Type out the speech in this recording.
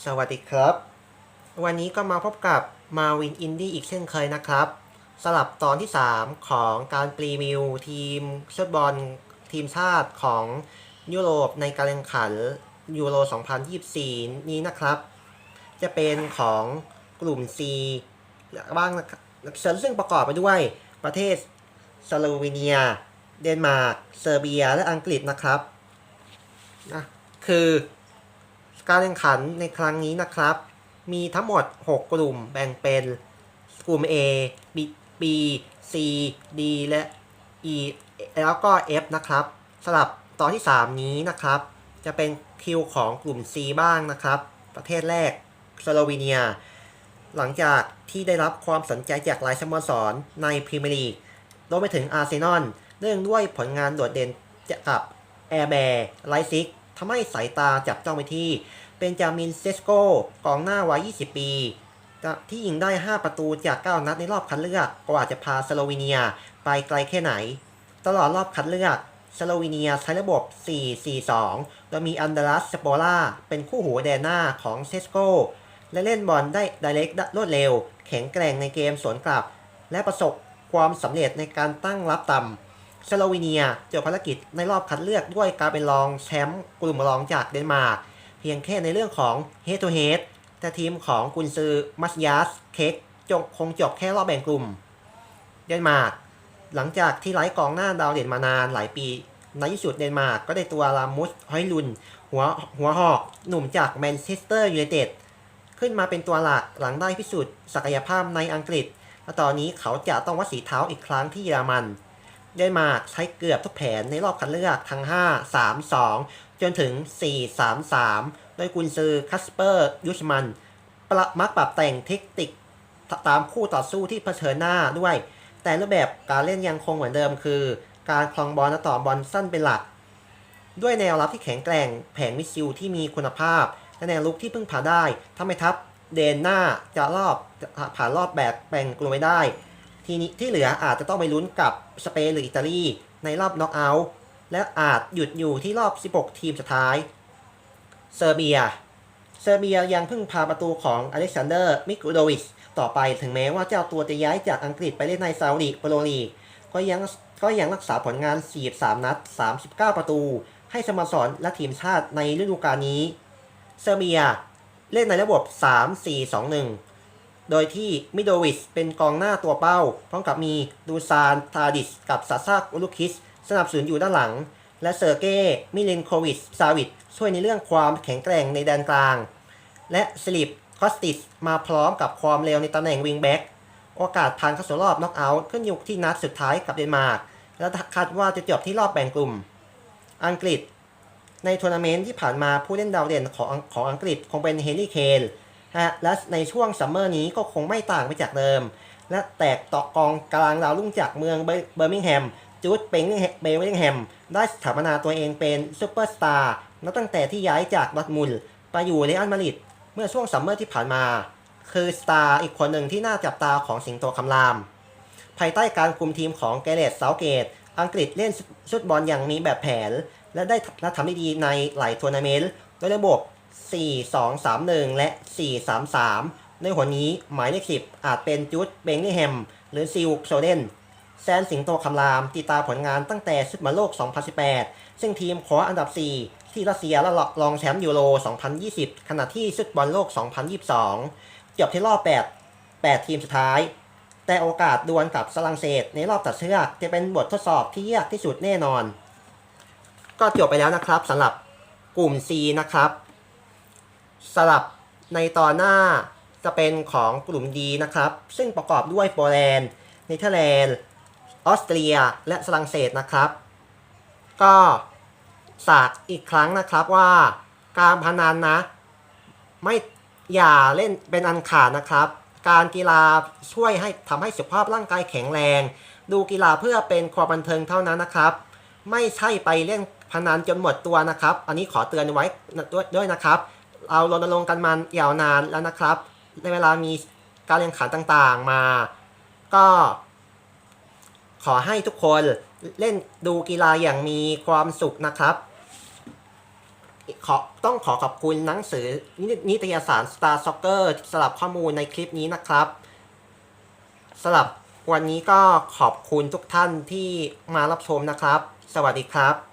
สวัสดีครับ วันนี้ก็มาพบกับมาวินอินดี้อีกเช่นเคยนะครับสลับตอนที่ 3 ของการปรีวิวทีมฟุตบอลทีมชาติของยุโรปในการแข่งขันยูโร 2024 นี้นะครับ จะเป็นของกลุ่ม C บ้างนะครับซึ่งประกอบไปด้วยประเทศสโลวีเนีย เดนมาร์ก เซอร์เบีย และอังกฤษนะครับนะคือ การแข่งขันในครั้งนี้นะครับ มีทั้งหมด 6 กลุ่มแบ่งเป็นกลุ่ม A B B C D และ E แล้วก็ F นะครับสลับตอนที่ 3 นี้นะครับ จะเป็นคิวของกลุ่ม C บ้างนะครับ ประเทศแรกสโลวีเนีย หลังจากที่ได้รับความสนใจจากหลายสโมสรในพรีเมียร์ลีกรวมไปถึงอาร์เซนอลเนื่องด้วยผลงานโดดเด่นกับแอร์แบร์ไลซิกำให้สายตาจับจ้องไปที่ เป็นจามินเซสโกกองหน้าวัย 20 ปี ที่ยิงได้ 5 ประตูจาก 9 นัดในรอบคัดเลือกกว่าจะพาสโลวีเนียไปไกลแค่ไหน ตลอดรอบคัดเลือกสโลวีเนียใช้ระบบ 4-4-2 โดยมีอันเดรัสสปอล่าเป็นคู่หูแดนหน้าของเซสโกและเล่นบอลได้ไดเรกรวดเร็ว แข็งแกร่งในเกมสวนกลับ และประสบความสำเร็จในการตั้งรับต่ำ สโลวีเนียจบภารกิจในรอบคัดเลือกด้วยการเป็นรองแชมป์กลุ่มรองจากเดนมาร์กเพียงแค่ในเรื่องของ head to head แต่ทีมของกุนซือมัสยาสเค้กจงคงจบแค่รอบแบ่งกลุ่ม เดนมาร์กหลังจากที่ไร้กองหน้าดาวเด่นมานานหลายปี ในที่สุดเดนมาร์กก็ได้ตัวรามุสฮอยลุน หัวหัวหอกหนุ่มจากแมนเชสเตอร์ยูไนเต็ดขึ้นมาเป็นตัวหลักหลังได้พิสูจน์ศักยภาพในอังกฤษและตอนนี้เขาจะต้องวัดสีเท้าอีกครั้งที่เยอรมัน เดนมาร์กใช้เกือบทุกแผนในรอบคัดเลือกทั้ง 5 3 2 จนถึง 4 3 3 โดยกุนซือคัสเปอร์ยุชมันปรับมักปรับแต่งเทคนิคตามคู่ต่อสู้ที่เผชิญหน้าด้วย แต่รูปแบบการเล่นยังคงเหมือนเดิมคือ การคลองบอลและต่อบอลสั้นเป็นหลัก ด้วยแนวรับที่แข็งแกร่ง แผงมิสซิลที่มีคุณภาพ และแนวลุกที่พึ่งพาได้ทำให้ทัพเดนหน้าจะรอบผ่านรอบแบบแบ่งกลุ่มไม่ได้ ทีนี้ที่เหลืออาจจะต้องไปลุ้นกับสเปนหรืออิตาลีในรอบน็อกเอาท์และอาจหยุดอยู่ที่รอบ 16 ทีมสุดท้าย เซอร์เบีย เซอร์เบียยังพึ่งพาประตูของอเล็กซานเดอร์ มิกโดวิชต่อไปถึงแม้ว่าเจ้าตัวจะย้ายจากอังกฤษไปเล่นในซาอุดิโปรลีกก็ยังก็ยังรักษาผลงาน 43 นัด 39 ประตู ให้สโมสรและทีมชาติในฤดูกาลนี้ เซอร์เบีย เล่นในระบบ 3-4-2-1 โดยที่มิโดวิชเป็นกองหน้าตัวเป้า พร้อมกับมีดูซานทาดิสกับซาซากอุลุคิส สนับสนุนอยู่ด้านหลัง และเซอร์เก้มิลินโควิชซาวิชช่วยในเรื่องความแข็งแกร่งในแดนกลาง และสลิปคอสติสมาพร้อมกับความเร็วในตำแหน่งวิงแบ็กโอกาสผ่านเข้าสู่รอบน็อกเอาท์ขึ้นอยู่ที่นัดสุดท้ายกับเดนมาร์กและคาดว่าจะจบที่รอบแบ่งกลุ่ม อังกฤษ ในทัวร์นาเมนต์ที่ผ่านมาผู้เล่นดาวเด่นของของอังกฤษคงเป็นเฮนรี่เคน ฮะและในช่วงซัมเมอร์นี้ก็คงไม่ต่างไปจากเดิม และแตกต่อกองกลางดาวรุ่งจากเมืองเบอร์มิงแฮมจูดเปงเบลลิงแฮมได้สถาปนาตัวเองเป็นซูเปอร์สตาร์นับตั้งแต่ที่ย้ายจากดอทมุนด์ไปอยู่เรอัลมาดริดเมื่อช่วงซัมเมอร์ที่ผ่านมา คือสตาร์อีกคนหนึ่งที่น่าจับตาของสิงโตคำราม ภายใต้การคุมทีมของแกเรตเซาเกต อังกฤษเล่นชุดบอลอย่างมีแบบแผน และได้และทำได้ดีในหลายทัวร์นาเมนต์ด้วยระบบ 4-2-3-1 และ 4-3-3 ในหัวนี้หมายเลข 10 อาจเป็นจูดเบงลี่แฮม หรือซิลโซเดนแซนสิงโตคำรามติดตาผลงานตั้งแต่ชุดบอลโลก 2018 ซึ่งทีมคว้าอันดับ 4 ที่รัสเซียและรองแชมป์ยูโร 2020 ขณะที่ชุดบอลโลก 2022 จบที่รอบ 8 8 ทีมสุดท้าย แต่โอกาสดวลกับฝรั่งเศสในรอบตัดเชือกจะเป็นบททดสอบที่ยากที่สุดแน่นอน ก็จบไปแล้วนะครับสำหรับกลุ่ม C นะครับ สลับในตอนหน้าจะเป็นของกลุ่ม D นะครับ ซึ่งประกอบด้วยโปแลนด์เนเธอร์แลนด์ออสเตรีย และฝรั่งเศสนะครับ ก็ฝากอีกครั้งนะครับว่าการพนันนะ ไม่อย่าเล่นเป็นอันขาดนะครับ การกีฬาช่วยให้ทำให้สุขภาพร่างกายแข็งแรง ดูกีฬาเพื่อเป็นความบันเทิงเท่านั้นนะครับ ไม่ใช่ไปเล่นพนันจนหมดตัวนะครับ อันนี้ขอเตือนไว้ด้วยนะครับ เรารณรงค์กันมายาวนานแล้วนะครับ ในเวลามีการแข่งขันต่างๆมา ก็ ขอให้ทุกคนเล่นดูกีฬาอย่างมีความสุขนะครับขอต้องขอขอบคุณหนังสือนินิตยสาร Star Soccer สลับข้อมูลในคลิปนี้นะครับสลับวันนี้ก็ขอบคุณทุกท่านที่มารับชมนะครับ สวัสดีครับ